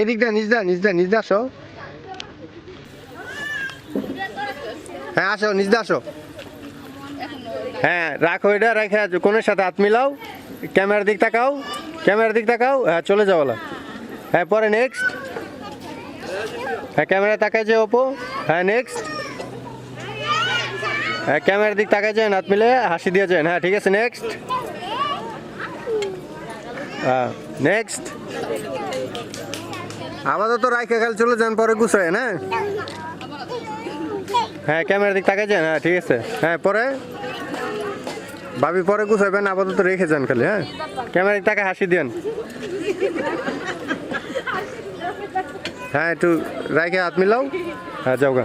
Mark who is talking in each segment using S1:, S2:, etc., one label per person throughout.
S1: এদিক দা নিজ দা নিজ দা নিজ দা আসো হ্যাঁ আসো। নিজ দা আসো হ্যাঁ রাখো এটা, রেখে কোনের সাথে হাত মিলাও। ক্যামেরার দিক তাকাও। ক্যামেরার দিক তাকাও। হ্যাঁ চলে যাও হ্যাঁ পরে নেক্সট হ্যাঁ ক্যামেরা তাকায় যে ওপো হ্যাঁ নেক্সট হ্যাঁ ক্যামেরার দিক তাকায় যান, হাত মিলে হাসি দিয়ে যান। হ্যাঁ ঠিক আছে নেক্সট নেক্সট আপাতত রাইখে খালি চলে যান পরে গুছায় হ্যাঁ হ্যাঁ ক্যামেরার দিক তাকায় যান হ্যাঁ ঠিক আছে। হ্যাঁ পরে? ভাবি পরে গুছাইবেন আপাতত রেখে যান খালি হ্যাঁ? ক্যামেরার দিক তাকে হাসি দেন হ্যাঁ একটু রাইখে হাত মিলাও। হ্যাঁ যাও গা।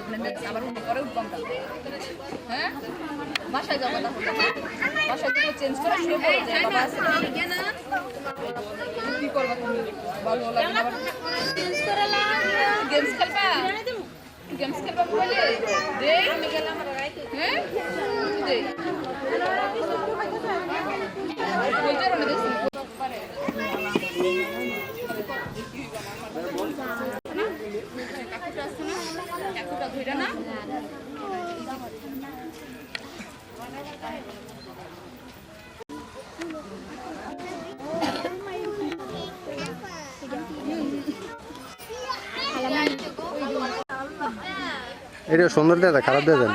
S2: না আপনি যাবেন আবার অন্য পরে উঠবাম হ্যাঁ? বাসায় যাব তাহলে হ্যাঁ? বাসায় থেকে চেঞ্জ করে শুয়ে পড়ো। কি করব তুমি? ভালো লাগে গেমস খেলবা? গেমস খেলবা বলে? দে। হ্যাঁ? দে। বলতে পারে ধইরা না?
S1: এটা সুন্দর দেয় খারাপ দেয় দেন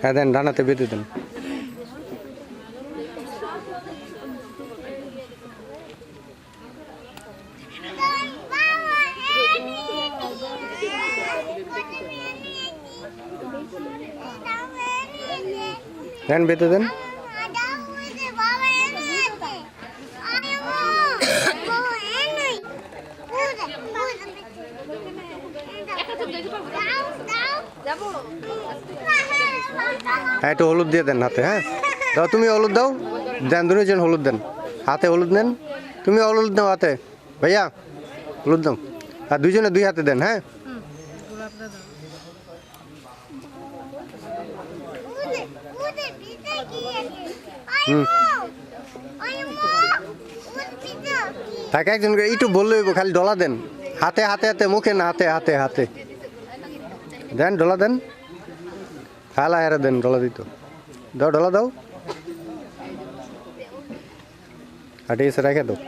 S1: হ্যাঁ দেন ডানাতে বেঁধে দেন। দেন বেঁধে দেন। হ্যাঁ একটু হলুদ দিয়ে দেন হাতে হ্যাঁ? দাও, তুমি হলুদ দাও। দেন দুজন হলুদ দেন। হাতে হলুদ দেন তুমি হলুদ দাও হাতে। ভাইয়া, হলুদ দাও। আর দুজনে দুই হাতে দেন হ্যাঁ? হুম। তাকে একজন করে, একটু বললে খালি ডলা দেন। হাতে হাতে হাতে, মুখে না, হাতে হাতে হাতে। দেন, ডলা দেন। খালা হেরা দেন, ডলা দিত। দাও, ডলা দাও। ঠিক আছে রেখে দাও।